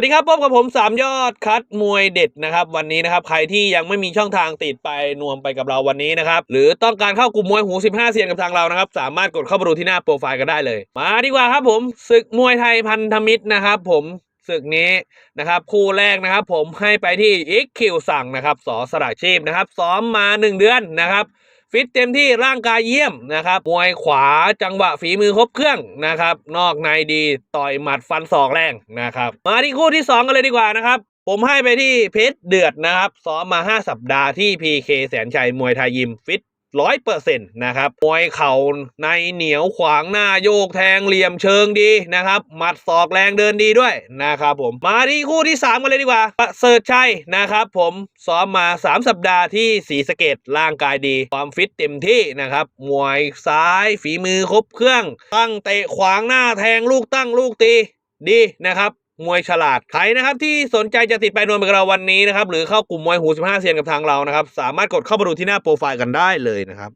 สวัสดีครับพบกับผมสามยอดคัดมวยเด็ดนะครับ วันนี้นะครับใครที่ยังไม่มีช่องทางติดไปนวมไปกับเราวันนี้นะครับหรือต้องการเข้ากลุ่มมวยหู 15 เซียนกับทางเรานะครับ สามารถกดเข้าไปดูที่หน้าโปรไฟล์กันได้เลย มาดีกว่าครับผมศึกมวยไทยพันธมิตรนะครับ ผมศึกนี้นะครับคู่แรกนะครับ ผมให้ไปที่อีกคิวสั่งนะครับสอสระชีพนะครับซ้อมมา 1 เดือนนะครับ ฟิตเต็มที่ร่างกายเยี่ยมนะครับมวยขวาจังหวะฝีมือครบเครื่องนะครับ นอกในดีต่อยหมัดฟันศอกแรงนะครับ มาที่คู่ที่ 2 กันเลยดีกว่านะครับ ผมให้ไปที่เพชรเดือดนะครับซ้อมมา 5 สัปดาห์ที่ PK แสนชัยมวยไทยยิมฟิต ร้อยเปอร์เซ็นต์นะครับมวยเข่าในเหนียวขวางหน้าโยกแทงเหลี่ยมเชิงดีนะครับหมัดศอกแรงเดินดีด้วยนะครับผมมาที่คู่ที่ 3 กันเลยดีกว่า ประเสริฐชัยนะครับผมซ้อมมา 3 สัปดาห์ที่ศรีสเกดร่างกายดี ความฟิตเต็มที่นะครับมวยซ้ายฝีมือครบเครื่อง ตั้งเตะขวางหน้าแทงลูกตั้งลูกตีดีนะครับ มวยฉลาดใครนะครับที่สนใจจะติดไปนวลกับเราวันนี้นะครับหรือเข้ากลุ่มมวยหู15เซียนกับทางเรานะครับ สามารถกดเข้ามาดูที่หน้าโปรไฟล์กันได้เลยนะครับ